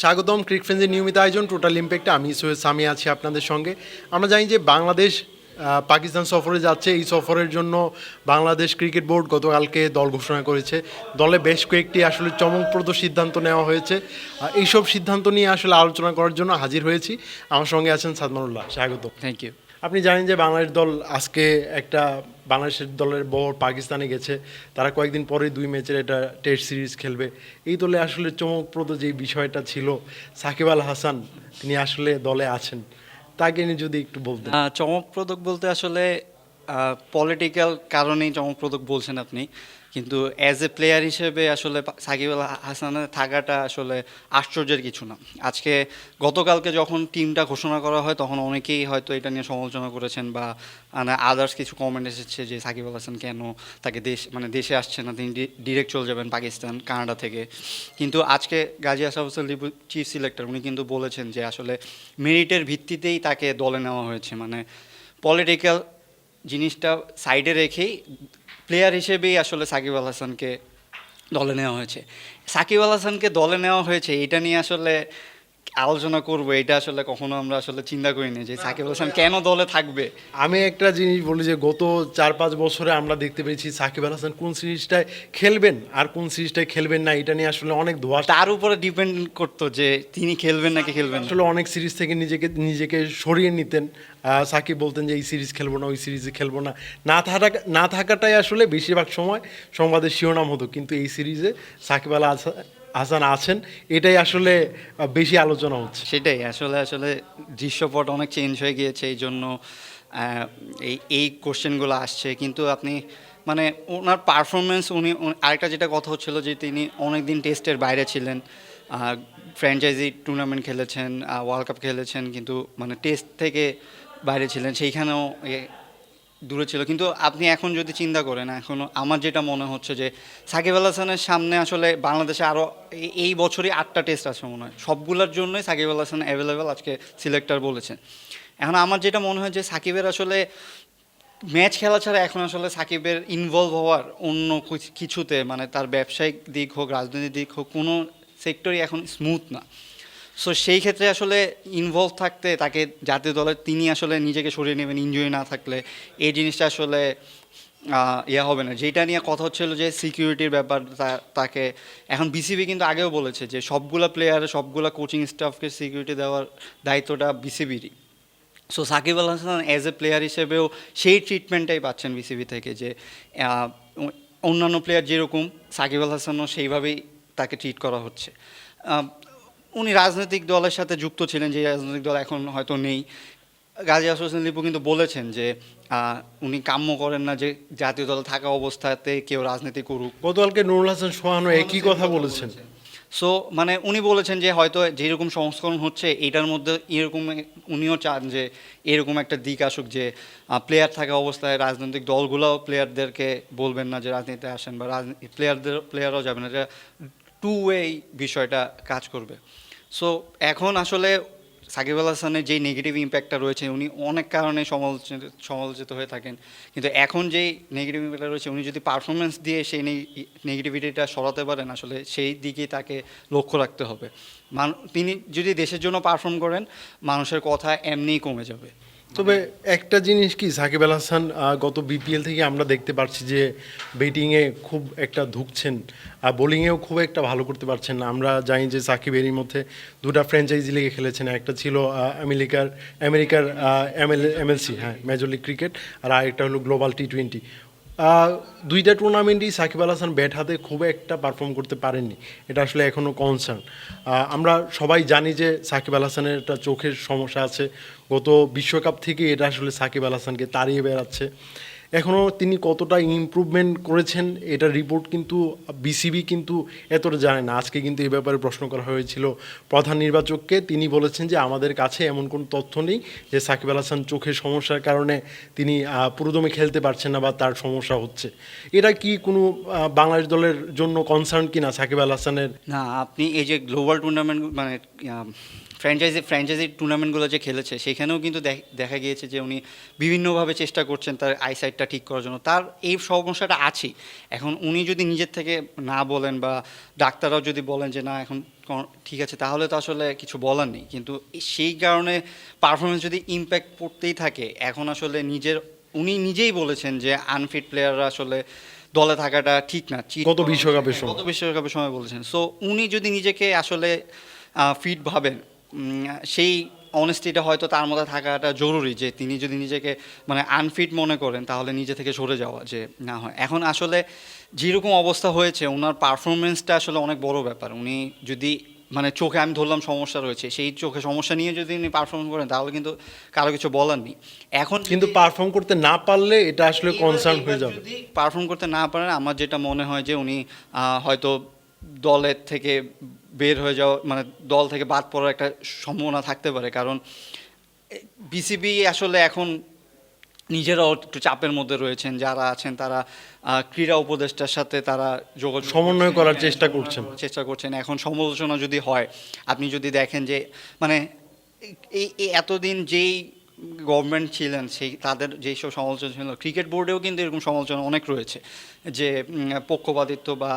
স্বাগতম, ক্রিক ফ্রেন্ডসের নিয়মিত আয়োজন টোটাল ইম্প্যাক্টে আমি সৈয়দ সামি আছি আপনাদের সঙ্গে। আমরা জানি যে বাংলাদেশ পাকিস্তান সফরে যাচ্ছে। এই সফরের জন্য বাংলাদেশ ক্রিকেট বোর্ড গতকালকে দল ঘোষণা করেছে। দলে বেশ কয়েকটি আসলে চমকপ্রদ সিদ্ধান্ত নেওয়া হয়েছে। এইসব সিদ্ধান্ত নিয়ে আসলে আলোচনা করার জন্য হাজির হয়েছি। আমার সঙ্গে আছেন সাদমানুল্লাহ। স্বাগত থ্যাংক ইউ আপনি জানেন যে বাংলাদেশ দল আজকে একটা বাংলাদেশের দলের বহর পাকিস্তানে গেছে। তারা কয়েকদিন পরে দুই ম্যাচের এটা টেস্ট সিরিজ খেলবে। এই দলে আসলে চমকপ্রদ যে বিষয়টা ছিল, সাকিব আল হাসান, তিনি আসলে দলে আছেন। তাকে নিয়ে যদি একটু বলতেন। চমকপ্রদক বলতে আসলে পলিটিক্যাল কারণেই চমকপ্রদক বলছেন আপনি। কিন্তু অ্যাজ এ প্লেয়ার হিসেবে আসলে সাকিব আল হাসানের থাকাটা আসলে আশ্চর্যের কিছু না। আজকে গতকালকে যখন টিমটা ঘোষণা করা হয়, তখন অনেকেই হয়তো এটা নিয়ে সমালোচনা করেছেন বা মানে আদার্স কিছু কমেন্ট এসেছে যে সাকিব আল হাসান কেন তাকে দেশ মানে দেশে আসছে না, তিনি ডিরেক্ট চলে যাবেন পাকিস্তান, কানাডা থেকে। কিন্তু আজকে গাজী আসাফ হোসেন লিপু চিফ সিলেক্টর উনি কিন্তু বলেছেন যে আসলে মেরিটের ভিত্তিতেই তাকে দলে নেওয়া হয়েছে। মানে পলিটিক্যাল জিনিসটা সাইডে রেখেই প্লেয়ার হিসেবেই আসলে সাকিব আল হাসানকে দলে নেওয়া হয়েছে। সাকিব আল হাসানকে দলে নেওয়া হয়েছে, এটা নিয়ে আসলে আলোচনা করব এটা আসলে কখনো আমরা আসলে চিন্তা করিনি যে সাকিব হাসান কেন দলে থাকবে। আমি একটা জিনিস বলি যে গত চার পাঁচ বছরে আমরা দেখতে পেয়েছি সাকিব আল হাসান কোন সিরিজটায় খেলবেন আর কোন সিরিজটায় খেলবেন না এটা নিয়ে আসলে অনেক ধোয়া তার উপরে ডিপেন্ড করতো যে তিনি খেলবেন নাকি খেলবেন আসলে অনেক সিরিজ থেকে নিজেকে নিজেকে সরিয়ে নিতেন। সাকিব বলতেন যে এই সিরিজ খেলব না ওই সিরিজে খেলব না। না থাকা না থাকাটাই আসলে বেশিরভাগ সময় সংবাদের শিরোনাম হতো কিন্তু এই সিরিজে সাকিব আল হাসা- হাসান আছেন, এটাই আসলে বেশি আলোচনা হচ্ছে। সেটাই, আসলে আসলে দৃশ্যপট অনেক চেঞ্জ হয়ে গিয়েছে, এই জন্য এই এই কোশ্চেনগুলো আসছে। কিন্তু আপনি মানে ওনার পারফরমেন্স উনি আরেকটা যেটা কথা হচ্ছিল যে তিনি অনেক দিন টেস্টের বাইরে ছিলেন। ফ্র্যাঞ্চাইজি টুর্নামেন্ট খেলেছেন ওয়ার্ল্ড কাপ খেলেছেন, কিন্তু মানে টেস্ট থেকে বাইরে ছিলেন। সেইখানেও দূরে ছিল। কিন্তু আপনি এখন যদি চিন্তা করেন এখনও আমার যেটা মনে হচ্ছে যে সাকিব আল হাসানের সামনে আসলে বাংলাদেশে আরও এই বছরই আটটা টেস্ট আছে মনে হয়। সবগুলোর জন্যই সাকিব আল হাসান অ্যাভেলেবেল আজকে সিলেক্টর বলেছেন। এখন আমার যেটা মনে হয় যে সাকিবের আসলে ম্যাচ খেলা ছাড়া এখন আসলে সাকিবের ইনভলভ হওয়ার অন্য কিছুতে মানে তার ব্যবসায়িক দিক হোক, রাজনৈতিক দিক হোক, কোনো সেক্টরই এখন স্মুথ না। সো সেই ক্ষেত্রে আসলে ইনভলভ থাকতে, তাকে জাতীয় দলের তিনি আসলে নিজেকে সরিয়ে নেবেন ইনজয় না থাকলে, এই জিনিসটা আসলে ইয়ে হবে না। যেটা নিয়ে কথা হচ্ছিল যে সিকিউরিটির ব্যাপার তাকে, এখন বিসিবি কিন্তু আগেও বলেছে যে সবগুলা প্লেয়ার সবগুলা কোচিং স্টাফকে সিকিউরিটি দেওয়ার দায়িত্বটা বিসিবিরই so Shakib Al Hasan as a player হিসেবেও সেই ট্রিটমেন্টটাই পাচ্ছেন বিসিবি থেকে যে অন্যান্য প্লেয়ার যেরকম, সাকিব আল হাসানও সেইভাবেই তাকে ট্রিট করা হচ্ছে। উনি রাজনৈতিক দলের সাথে যুক্ত ছিলেন যে রাজনৈতিক দল এখন হয়তো নেই। গাজী আসাদ হোসেন লিপু কিন্তু বলেছেন যে উনি কাম্য করেন না যে জাতীয় দলে থাকা অবস্থাতে কেউ রাজনীতি করুক। গতকালকে নুরুল হাসান সোহানও একই কথা বলেছেন। সো মানে উনি বলেছেন যে হয়তো যেরকম সংস্করণ হচ্ছে এটার মধ্যে এরকম উনিও চান যে এরকম একটা দিক আসুক যে প্লেয়ার থাকা অবস্থায় রাজনৈতিক দলগুলোও প্লেয়ারদেরকে বলবেন না যে রাজনীতিতে আসেন বা রাজনীতি প্লেয়ারদের প্লেয়ারও যাবেন না। এটা টু ওয়ে বিষয়টা কাজ করবে। সো এখন আসলে সাকিব আল হাসানের যেই নেগেটিভ ইম্প্যাক্টটা রয়েছে, উনি অনেক কারণে সমালোচিত সমালোচিত হয়ে থাকেন। কিন্তু এখন যেই নেগেটিভ ইম্প্যাক্টটা রয়েছে, উনি যদি পারফরমেন্স দিয়ে সেই নেগেটিভিটিটা সরাতে পারেন, আসলে সেই দিকেই তাকে লক্ষ্য রাখতে হবে। মান, তিনি যদি দেশের জন্য পারফর্ম করেন, মানুষের কথা এমনিই কমে যাবে। তবে একটা জিনিস কি, সাকিব আল হাসান গত বিপিএল থেকে আমরা দেখতে পাচ্ছি যে ব্যাটিংয়ে খুব একটা ধুকছেন, আর বোলিংয়েও খুব একটা ভালো করতে পারছেন না। আমরা জানি যে সাকিব এরই মধ্যে দুটা ফ্র্যাঞ্চাইজি লিগে খেলেছেন, একটা ছিল আমেরিকার আমেরিকার এমএল এমএলসি হ্যাঁ মেজর লিগ ক্রিকেট আর আরেকটা হলো গ্লোবাল টি টোয়েন্টি দুইটা টুর্নামেন্টই সাকিব আল হাসান ব্যাট হাতে খুব একটা পারফর্ম করতে পারেননি। এটা আসলে এখনও কনসার্ন আমরা সবাই জানি যে সাকিব আল হাসানের একটা চোখের সমস্যা আছে। গত বিশ্বকাপ থেকে এটা আসলে সাকিব আল হাসানকে তাড়িয়ে বেড়াচ্ছে। এখনও তিনি কতটা ইমপ্রুভমেন্ট করেছেন, এটা রিপোর্ট কিন্তু বিসিবি কিন্তু এতটা জানে না। আজকে কিন্তু এ ব্যাপারে প্রশ্ন করা হয়েছিল। প্রধান নির্বাচককে তিনি বলেছেন যে, আমাদের কাছে এমন কোনো তথ্য নেই যে, সাকিব আল হাসান চোখের সমস্যার কারণে তিনি পুরোদমে খেলতে পারছেন না বা তার সমস্যা হচ্ছে। এটা কি কোনো বাংলাদেশ দলের জন্য কনসার্ন কিনা সাকিব আল হাসানের? না, আপনি এই যে গ্লোবাল টুর্নামেন্ট মানে ফ্র্যাঞ্চাইজি ফ্র্যাঞ্চাইজি টুর্নামেন্টগুলো যে খেলেছে সেখানেও কিন্তু দেখা গিয়েছে যে উনি বিভিন্নভাবে চেষ্টা করছেন তার আইসাইটটা ঠিক করার জন্য। তার এই সমস্যাটা আছেই। এখন উনি যদি নিজের থেকে না বলেন বা ডাক্তাররাও যদি বলেন যে না এখন ঠিক আছে তাহলে তো আসলে কিছু বলার নেই। কিন্তু সেই কারণে পারফরমেন্স যদি ইম্প্যাক্ট পড়তেই থাকে এখন আসলে নিজের উনি নিজেই বলেছেন যে আনফিট প্লেয়াররা আসলে দলে থাকাটা ঠিক না গত বিশ্বকাপের সময়। গত বিশ্বকাপের সময় বলেছেন। সো উনি যদি নিজেকে আসলে ফিট ভাবেন সেই অনেস্টিটা হয়তো তার মধ্যে থাকাটা জরুরি যে তিনি যদি নিজেকে মানে আনফিট মনে করেন তাহলে নিজে থেকে সরে যাওয়া যে না হয়। এখন আসলে যেরকম অবস্থা হয়েছে ওনার পারফরমেন্সটা আসলে অনেক বড় ব্যাপার। উনি যদি মানে চোখে আমি ধরলাম সমস্যা রয়েছে সেই চোখে সমস্যা নিয়ে যদি উনি পারফর্ম করেন তাহলে কিন্তু কারও কিছু বলার নেই। এখন কিন্তু পারফর্ম করতে না পারলে এটা আসলে কনসার্ন হয়ে যাবে। পারফর্ম করতে না পারেন আমার যেটা মনে হয় যে উনি হয়তো দলের থেকে বের হয়ে যাওয়া মানে দল থেকে বাদ পড়ার একটা সম্ভাবনা থাকতে পারে। কারণ বিসিবি আসলে এখন নিজেরাও একটু চাপের মধ্যে রয়েছেন। যারা আছেন তারা ক্রীড়া উপদেষ্টার সাথে তারা যোগাযোগ সমন্বয় করার চেষ্টা করছেন। চেষ্টা করছেন। এখন সমালোচনা যদি হয় আপনি যদি দেখেন যে মানে এই এতদিন যেই গভর্নমেন্ট ছিলেন সেই তাদের যেই সব সমালোচনা ছিল ক্রিকেট বোর্ডেও কিন্তু এরকম সমালোচনা অনেক রয়েছে যে পক্ষপাতিত্ব বা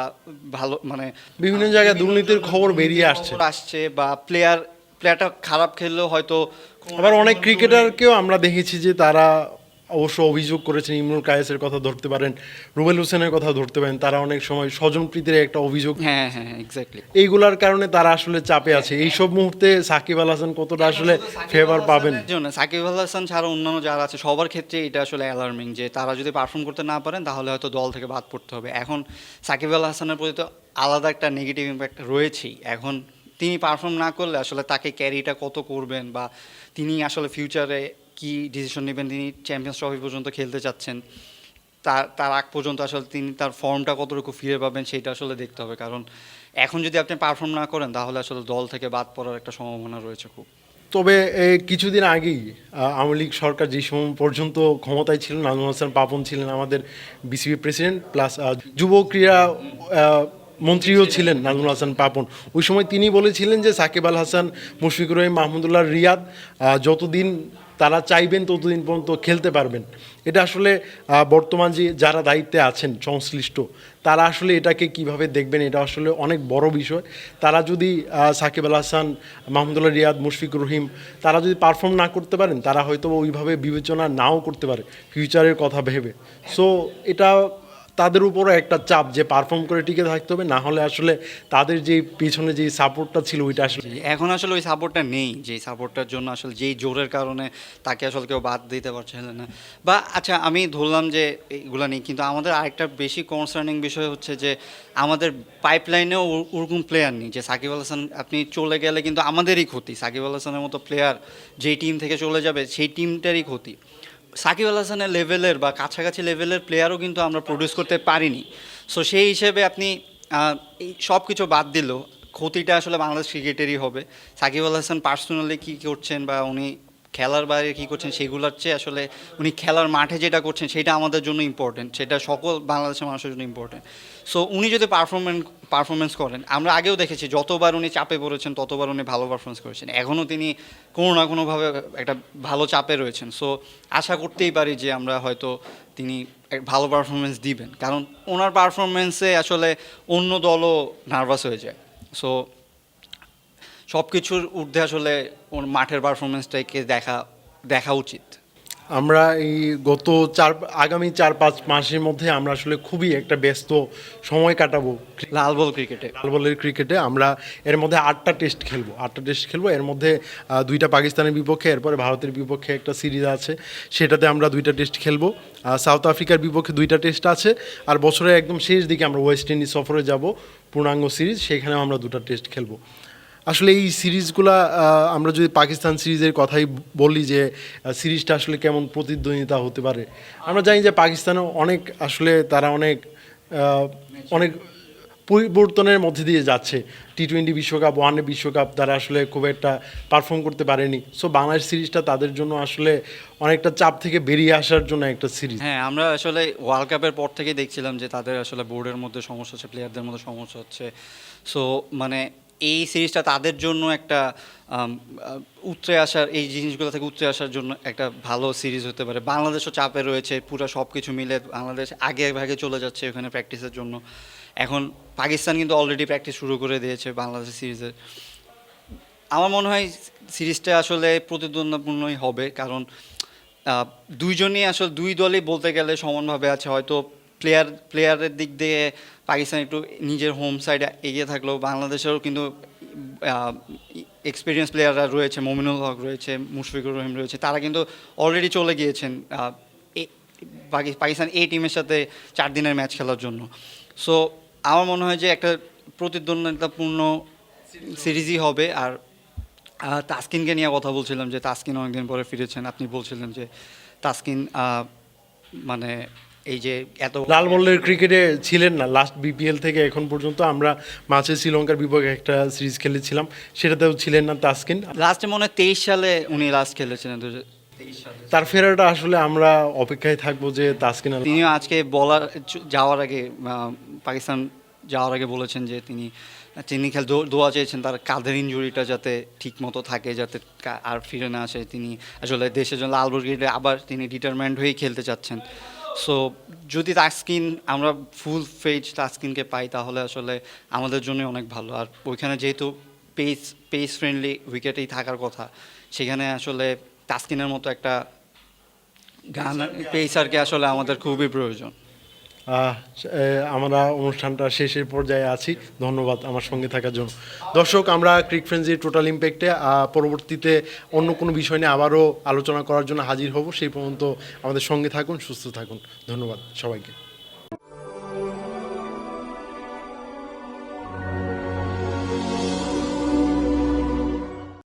ভালো মানে বিভিন্ন জায়গায় দুর্নীতির খবর বেরিয়ে আসছে। আসছে বা প্লেয়ার প্লেয়ারটা খারাপ খেললেও হয়তো আবার অনেক ক্রিকেটারকেও আমরা দেখেছি যে তারা অবশ্য অভিযোগ করেছেন ইমরুল কায়েসের কথা ধরতে পারেন রুবেল হোসেনের কথা ধরতে পারেন তারা অনেক সময় স্বজনপ্রীতির একটা অভিযোগ। হ্যাঁ হ্যাঁ এক্স্যাক্টলি এইগুলার কারণে তারা আসলে চাপে আছে। এইসব মুহূর্তে সাকিব আল হাসান কতটা আসলে ফেভার পাবেন? সাকিব আল হাসান ছাড়া অন্যান্য যারা আছে সবার ক্ষেত্রে এটা আসলে অ্যালার্মিং যে তারা যদি পারফর্ম করতে না পারেন তাহলে হয়তো দল থেকে বাদ পড়তে হবে। এখন সাকিব আল হাসানের প্রতি তো আলাদা একটা নেগেটিভ ইম্প্যাক্ট রয়েছেই। এখন তিনি পারফর্ম না করলে আসলে তাকে ক্যারিটা কত করবেন বা তিনি আসলে ফিউচারে কি ডিসিশন নেবেন? তিনি চ্যাম্পিয়ন্স ট্রফি পর্যন্ত খেলতে চাচ্ছেন। তার তার আগ পর্যন্ত আসলে তিনি তার ফর্মটা কতটুকু ফিরে পাবেন সেটা আসলে দেখতে হবে। কারণ এখন যদি আপনি পারফর্ম না করেন, তাহলে আসলে দল থেকে বাদ পড়ার একটা সম্ভাবনা রয়েছে খুব। তবে কিছুদিন আগেই আওয়ামী লীগ সরকার যে সময় পর্যন্ত ক্ষমতায় ছিলেন নাজমুল হাসান পাপন ছিলেন আমাদের বিসিবি প্রেসিডেন্ট প্লাস যুব ক্রীড়া মন্ত্রীও ছিলেন, নাজমুল হাসান পাপন। ওই সময় তিনি বলেছিলেন যে সাকিব আল হাসান, মুশফিকুর রহিম, মাহমুদুল্লাহ রিয়াদ যতদিন তারা চাইবেন, ততদিন পর্যন্ত খেলতে পারবেন। এটা আসলে বর্তমান যে যারা দায়িত্বে আছেন, সংশ্লিষ্ট, তারা আসলে এটাকে কীভাবে দেখবেন, এটা আসলে অনেক বড় বিষয়। তারা যদি সাকিব আল হাসান, মাহমুদুল্লাহ রিয়াদ, মুশফিকুর রহিম, তারা যদি পারফর্ম না করতে পারেন, তারা হয়তো ওইভাবে বিবেচনা নাও করতে পারে ফিউচারের কথা ভেবে। সো এটা তাদের উপরও একটা চাপ যে পারফর্ম করে টিকে থাকতে হবে, না হলে আসলে তাদের যে পিছনে যে সাপোর্টটা ছিল ওইটা আসলে এখন আসলে ওই সাপোর্টটা নেই, যে সাপোর্টটার জন্য আসলে যেই জোরের কারণে তাকে আসলে কেউ বাদ দিতে পারছে না। বা আচ্ছা আমি ধরলাম যে এগুলো নেই, কিন্তু আমাদের আরেকটা বেশি কনসার্নিং বিষয় হচ্ছে যে আমাদের পাইপলাইনেও ওরকম প্লেয়ার নেই, যে সাকিব আল হাসান, আপনি চলে গেলে কিন্তু আমাদেরই ক্ষতি। সাকিব আল হাসানের মতো প্লেয়ার যেই টিম থেকে চলে যাবে, সেই টিমটারই ক্ষতি। সাকিব আল হাসানের লেভেলের বা কাছাকাছি লেভেলের প্লেয়ারও কিন্তু আমরা প্রডিউস করতে পারিনি। সো সেই হিসেবে আপনি সব কিছু বাদ দিল। ক্ষতিটা আসলে বাংলাদেশ ক্রিকেটেরই হবে। সাকিব আল হাসান পার্সোনালি কী করছেন বা উনি খেলার বাইরে কী করছেন সেগুলোর চেয়ে আসলে উনি খেলার মাঠে যেটা করছেন সেটা আমাদের জন্য ইম্পর্টেন্ট সেটা সকল বাংলাদেশের মানুষের জন্য ইম্পর্টেন্ট সো উনি যদি পারফরমেন্স পারফরমেন্স করেন, আমরা আগেও দেখেছি যতবার উনি চাপে পড়েছেন, ততবার উনি ভালো পারফরমেন্স করেছেন। এখনও তিনি কোনো না কোনোভাবে একটা ভালো চাপে রয়েছেন। সো আশা করতেই পারি যে আমরা হয়তো তিনি ভালো পারফরমেন্স দিবেন। কারণ ওনার পারফরমেন্সে আসলে অন্য দলও নার্ভাস হয়ে যায়। সো সব কিছুর ঊর্ধ্বে আসলে ওর মাঠের পারফরমেন্সটাকে দেখা দেখা উচিত? আমরা এই গত চার আগামী চার পাঁচ মাসের মধ্যে আমরা আসলে খুবই একটা ব্যস্ত সময় কাটাবো লাল বল ক্রিকেটে। লাল বলের ক্রিকেটে আমরা এর মধ্যে আটটা টেস্ট খেলব। আটটা টেস্ট খেলব। এর মধ্যে দুইটা পাকিস্তানের বিপক্ষে এরপরে ভারতের বিপক্ষে একটা সিরিজ আছে। সেটাতে আমরা দুইটা টেস্ট খেলব। সাউথ আফ্রিকার বিপক্ষে দুইটা টেস্ট আছে। আর বছরের একদম শেষ দিকে আমরা ওয়েস্ট ইন্ডিজ সফরে যাব পূর্ণাঙ্গ সিরিজ। সেখানেও আমরা দুটো টেস্ট খেলব। আসলে এই সিরিজগুলা আমরা যদি পাকিস্তান সিরিজের কথাই বলি যে সিরিজটা আসলে কেমন প্রতিদ্বন্দ্বিতা হতে পারে। আমরা জানি যে পাকিস্তানও অনেক আসলে তারা অনেক অনেক পরিবর্তনের মধ্যে দিয়ে যাচ্ছে। টি টোয়েন্টি বিশ্বকাপ, ওয়ান বিশ্বকাপ তারা আসলে খুব একটা পারফর্ম করতে পারেনি। সো বাংলাদেশ সিরিজটা তাদের জন্য আসলে অনেকটা চাপ থেকে বেরিয়ে আসার জন্য একটা সিরিজ। হ্যাঁ আমরা আসলে ওয়ার্ল্ড কাপের পর থেকে দেখছিলাম যে তাদের আসলে বোর্ডের মধ্যে সমস্যা হচ্ছে প্লেয়ারদের মধ্যে সমস্যা হচ্ছে। সো মানে এই সিরিজটা তাদের জন্য একটা উতরে আসার, এই জিনিসগুলো থেকে উতরে আসার জন্য একটা ভালো সিরিজ হতে পারে। বাংলাদেশও চাপে রয়েছে, পুরো সব কিছু মিলে বাংলাদেশ আগে ভাগে চলে যাচ্ছে ওখানে প্র্যাকটিসের জন্য। এখন পাকিস্তান কিন্তু অলরেডি প্র্যাকটিস শুরু করে দিয়েছে বাংলাদেশ সিরিজের আমার মনে হয় সিরিজটা আসলে প্রতিদ্বন্দ্বপূর্ণই হবে, কারণ দুইজনই আসলে দুই দলই বলতে গেলে সমানভাবে আছে। হয়তো প্লেয়ার প্লেয়ারের দিক দিয়ে পাকিস্তান একটু নিজের হোম সাইডে এগিয়ে থাকলেও বাংলাদেশেরও কিন্তু এক্সপিরিয়েন্স প্লেয়াররা রয়েছে, মমিনুল হক রয়েছে, মুশফিকুর রহিম রয়েছে, তারা কিন্তু অলরেডি চলে গিয়েছেন পাকিস্তান এই টিমের সাথে চার দিনের ম্যাচ খেলার জন্য। সো আমার মনে হয় যে একটা প্রতিদ্বন্দ্বিতাপূর্ণ সিরিজই হবে আর তাসকিনকে নিয়ে কথা বলছিলাম যে তাসকিন অনেকদিন পরে ফিরেছেন। আপনি বলছিলেন যে তাসকিন মানে এই যে এত লাল বলের ক্রিকেটে ছিলেন না। লাস্ট বিপিএল থেকে এখন পর্যন্ত আমরা মাঝে শ্রীলঙ্কার বিপক্ষে একটা সিরিজ খেলেছিলাম। সেটাতেও ছিলেন না তাসকিন। লাস্টে মনে হয় তেইশ সালে উনি লাস্ট খেলেছিলেন তার ফেরাটা আসলে আমরা অপেক্ষায় থাকব যে তাসকিন তিনিও আজকে বলার যাওয়ার আগে পাকিস্তান যাওয়ার আগে বলেছেন যে তিনি তিনি খেল দোয়া চেয়েছেন তার কাঁধের ইঞ্জুরিটা যাতে ঠিক মতো থাকে যাতে আর ফিরে না আসে। তিনি আসলে দেশের জন্য লাল ক্রিকেটে আবার তিনি ডিটারমেন্ট হয়েই খেলতে চাচ্ছেন। সো যদি টাস্কিন আমরা ফুল ফেজ টাস্কিনকে পাই তাহলে আসলে আমাদের জন্য অনেক ভালো। আর ওইখানে যেহেতু পেস পেস ফ্রেন্ডলি উইকেটেই থাকার কথা সেখানে আসলে টাস্কিনের মতো একটা গান পেসারকে আসলে আমাদের খুবই প্রয়োজন। আমরা অনুষ্ঠানটা শেষের পর্যায়ে আছি। ধন্যবাদ আমার সঙ্গে থাকার জন্য। দর্শক, আমরা ক্রিক ফ্রেন্সির টোটাল ইম্প্যাক্টে পরবর্তীতে অন্য কোনো বিষয় নিয়ে আবারও আলোচনা করার জন্য হাজির হব। সেই পর্যন্ত আমাদের সঙ্গে থাকুন, সুস্থ থাকুন। ধন্যবাদ সবাইকে।